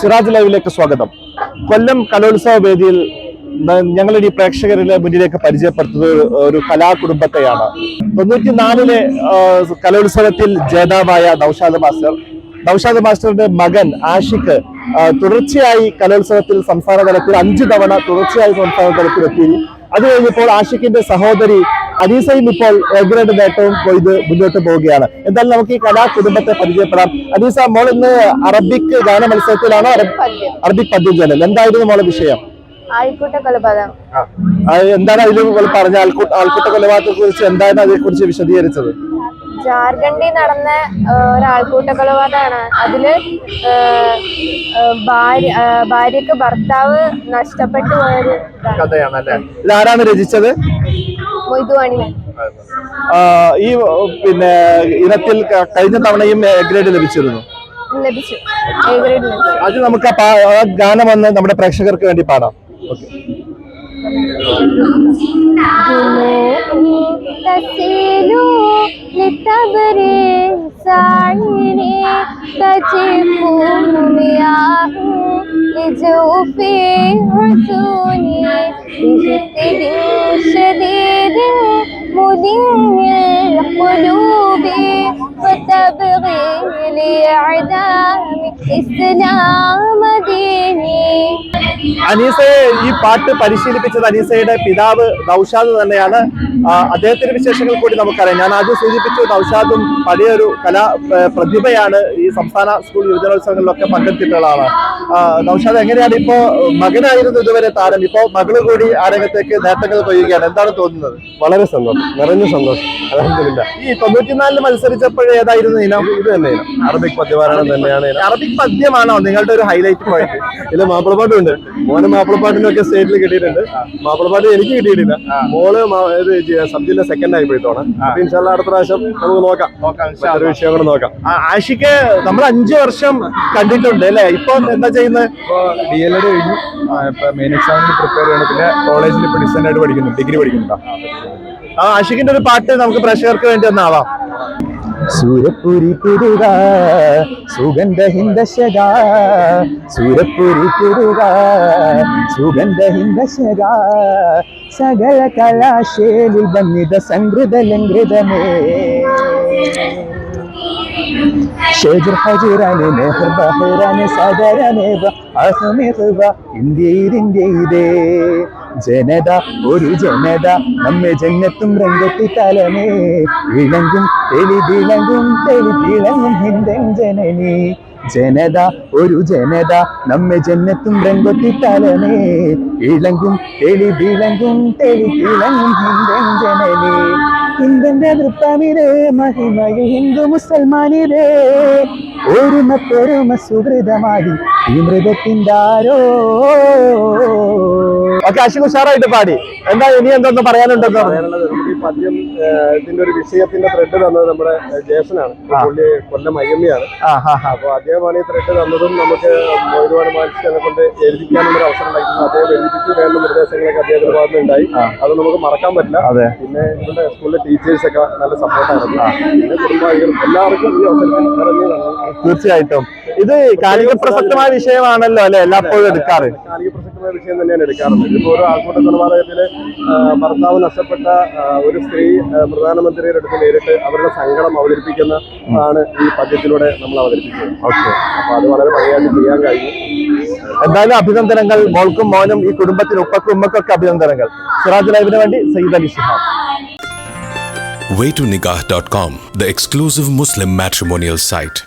സിറാജ് ലൈവിലേക്ക് സ്വാഗതം. കൊല്ലം കലോത്സവ വേദിയിൽ ഞങ്ങളുടെ ഈ പ്രേക്ഷകരിലെ മുന്നിലേക്ക് പരിചയപ്പെടുത്തുന്ന ഒരു- കലാ കലാകുടുംബത്തെയാണ്. തൊണ്ണൂറ്റി നാലിലെ കലോത്സവത്തിൽ ജേതാവായ നൌഷാദ് മാസ്റ്റർ. നൌഷാദ് മാസ്റ്ററുടെ മകൻ ആഷിഖ് ആ, തുടർച്ചയായി കലോത്സവത്തിൽ സംസ്ഥാന തലത്തിൽ അഞ്ചു തവണ തുടർച്ചയായി സംസ്ഥാന തലത്തിൽ എത്തി അത് കഴിഞ്ഞപ്പോൾ ആഷിഖിന്റെ സഹോദരി അനീസയും ഇപ്പോൾ എ ഗ്രേഡ് നേട്ടവും കൊയ്ത് മുന്നോട്ട് പോവുകയാണ്. എന്തായാലും നമുക്ക് ഈ കലാ കുടുംബത്തെ പരിചയപ്പെടാം. അനീസ മോൾ ഇന്ന് അറബിക് ഗാന മത്സരത്തിലാണ്. അറബ് പദ്യം. അറബിക് പദ്യം ചൊല്ലൽ എന്തായിരുന്നു മോളെ വിഷയം? എന്താണ് അതിൽ പറഞ്ഞ ആൾക്കൂട്ട കൊലപാതകത്തെ കുറിച്ച് എന്താണ് അതിനെ കുറിച്ച് വിശദീകരിച്ചത്? ജാർഖണ്ഡിൽ നടന്ന ഒരാൾക്കൂട്ട ഒരു ആൾക്കൂട്ട കൊലപാതകമാണ്. അതിൽ ഭാര്യ ഭാര്യക്ക് ഭർത്താവ് നഷ്ടപ്പെട്ടു പോയൊരു ഇതാണ് കഥയാണ് അല്ലേ ഇതാരാണ് രചിച്ചത്? ഈ പിന്നെ ഇനത്തിൽ ക- കഴിഞ്ഞ തവണയും എ ഗ്രേഡ് ലഭിച്ചിരുന്നു ലഭിച്ചു എ ഗ്രേഡ് ലഭിച്ചു അത് നമുക്ക് ആ പാ- ആ ഗാനം വന്ന് നമ്മുടെ പ്രേക്ഷകർക്ക് വേണ്ടി പാടാം جنوبي تسيل لتبرز عيني تجف مياه لجوف عيوني بهتد شديد مذن القلوب അനീസയെ ഈ പാട്ട് പരിശീലിപ്പിച്ചത് അനീസയുടെ പിതാവ് നൌഷാദ് തന്നെയാണ്. അദ്ദേഹത്തിന്റെ വിശേഷങ്ങൾ കൂടി നമുക്കറിയാം. ഞാൻ ആദ്യം സൂചിപ്പിച്ചു നൌഷാദും പഴയൊരു കലാ പ്രതിഭയാണ് ഈ സംസ്ഥാന സ്കൂൾ യുവജനോത്സവങ്ങളിലൊക്കെ പങ്കെടുത്തിട്ടുള്ള ആളാണ്. ആ, നൌഷാദ് എങ്ങനെയാണ് ഇപ്പോ മകനായിരുന്നു ഇതുവരെ താരം. ഇപ്പോ മകൾ കൂടി ആ രംഗത്തേക്ക് നേട്ടങ്ങൾ കൊയ്യുകയാണ്. എന്താണ് തോന്നുന്നത്? വളരെ സന്തോഷം. നിറഞ്ഞ സന്തോഷം. അലഹമില്ല ഈ തൊണ്ണൂറ്റിനാലിൽ മത്സരിച്ചപ്പോഴേതായിരുന്നു ഇനം? ഇത് തന്നെ ഇനം. അറബിക് പദ്യമാണ് തന്നെയാണ്. അറബിക് പദ്യമാണോ നിങ്ങളുടെ ഒരു ഹൈലൈറ്റ് പോയിന്റ് ഇതിൽ മാപ്പിളപ്പാട്ടുണ്ട്. മോന് മാപ്പിളപ്പാട്ടിനൊക്കെ സ്റ്റേറ്റിൽ കിട്ടിയിട്ടുണ്ട്. മാപ്പിളപ്പാട്ട് എനിക്ക് കിട്ടിയിട്ടില്ല. മോൾ സബ് ജില്ല സെക്കൻഡ് ആയി പോയി തോണം അപ്പൊ ഇൻഷാല്ല അടുത്ത പ്രാവശ്യം നമുക്ക് നോക്കാം. മറ്റൊരു വിഷയം കൂടെ നോക്കാം. ആഷിക്ക് നമ്മൾ അഞ്ചു വർഷം കണ്ടിട്ടുണ്ട് അല്ലെ? ഇപ്പൊ എന്താ ചെയ്യുന്നത് ഡി എൽ എഡ് കഴിഞ്ഞു. ഇപ്പൊ മെയിൻ എക്സാമിന് പ്രിപ്പയർ ചെയ്യണം. പിന്നെ കോളേജിൽ ഇപ്പൊ ആയിട്ട് പഠിക്കുന്നു. ഡിഗ്രി പഠിക്കുന്നുണ്ടോ ആ ആഷിക്കിന്റെ ഒരു പാട്ട് നമുക്ക് പ്രഷർക്ക് വേണ്ടി ഒന്നാവാം സൂരപ്പുരി കുരുക സുഗന്ധ ഹിന്ദശക സൂരപ്പുരി കുരുക സുഗന്ധ ഹിന്ദശക സകല കലാശേലിൽ ബന്നിത സംഗൃതലങ്കൃതമേ ഷേജർ ഹജുറാന് നെഹർ ബഹറാന് സദരനെ അസമിഹ്വ ഇന്ത്യയിതിന്റെ ഇതേ ജനത ഒരു ജനത നമ്മെ ജന്നത്തും രംഗത്തി തലമേ. ഇളങ്കും തെളിതിളങ്ങും തെളിതിളങ്ങും ഹിന്ദൻ ജനനി. ജനത ഒരു ജനത നമ്മെ ജന്നത്തും രംഗത്തി തലമേ. ഇളങ്കും തെളിതിളങ്ങും തെളിതിളങ്ങും ഹിന്ദൻ ജനനി. ഹിന്ദന്റെ നൃത്തമിരേ മഹിമയിൽ ഹിന്ദു മുസൽമാനിരേ ഒരുമത്തൊരുമ സുഹൃതമായി ഈ മൃഗത്തിന്റെ ആരോ ഒക്കെ അശ്വിൻ ഉഷാറായിട്ട് പാടി. എന്താ ഇനി എന്തൊന്നും പറയാനുണ്ടെന്ന് പറഞ്ഞു? പറയാനുള്ളത് നമുക്ക് ഈ പദ്യം ഇതിന്റെ ഒരു വിഷയത്തിന്റെ ത്രെഡ് തന്നത് നമ്മുടെ ജേസനാണ് പുള്ളി കൊല്ലം അയ്യമ്മയാണ്. അപ്പൊ അദ്ദേഹമാണ് ഈ ത്രെഡ് തന്നതും നമുക്ക് ഒരുപാട് മത്സ്യങ്ങളെ കൊണ്ട് എഴുതിക്കാനുള്ള ഒരു അവസരം ഉണ്ടായിരുന്നു അദ്ദേഹം എഴുതിപ്പിച്ച് വേണ്ട നിർദ്ദേശങ്ങളൊക്കെ അദ്ദേഹത്തിന് ഭാഗത്ത് ഉണ്ടായി അത് നമുക്ക് മറക്കാൻ പറ്റില്ല. അതെ. പിന്നെ ഇവിടെ സ്കൂളിലെ ടീച്ചേഴ്സ് ഒക്കെ നല്ല സപ്പോർട്ടായിരുന്നു പിന്നെ കുടുംബാദികളും എല്ലാവർക്കും ഈ അവസരത്തിൽ നന്ദി തീർച്ചയായിട്ടും. ഇത് കാലിക പ്രസക്തമായ വിഷയമാണല്ലോ അല്ലെ? എല്ലാപ്പോഴും എടുക്കാറ്. കാലിക പ്രസക്തമായ വിഷയം തന്നെയാണ് എടുക്കാറുള്ളത് ഇതിപ്പോൾ ഒരു ആൾക്കൂട്ട കൊലപാതകത്തിൽ ഭർത്താവ് നഷ്ടപ്പെട്ട ഒരു സ്ത്രീ പ്രധാനമന്ത്രിയുടെ അടുത്ത് നേരിട്ട് അവരുടെ സങ്കടം അവതരിപ്പിക്കുന്ന ആണ് ഈ പദ്യത്തിലൂടെ നമ്മൾ അവതരിപ്പിച്ചത്. ഓക്കെ. അപ്പൊ അത് വളരെ ഭംഗിയായിട്ട് ചെയ്യാൻ കഴിഞ്ഞു. എന്തായാലും അഭിനന്ദനങ്ങൾ. മോൾക്കും മോനും ഈ കുടുംബത്തിന് ഉപ്പക്കും ഉമ്മക്കൊക്കെ അഭിനന്ദനങ്ങൾ. സിറാജ് ലൈവിന് വേണ്ടി Sayyid Ali Shihab. Waytonikah.com, the exclusive Muslim matrimonial site.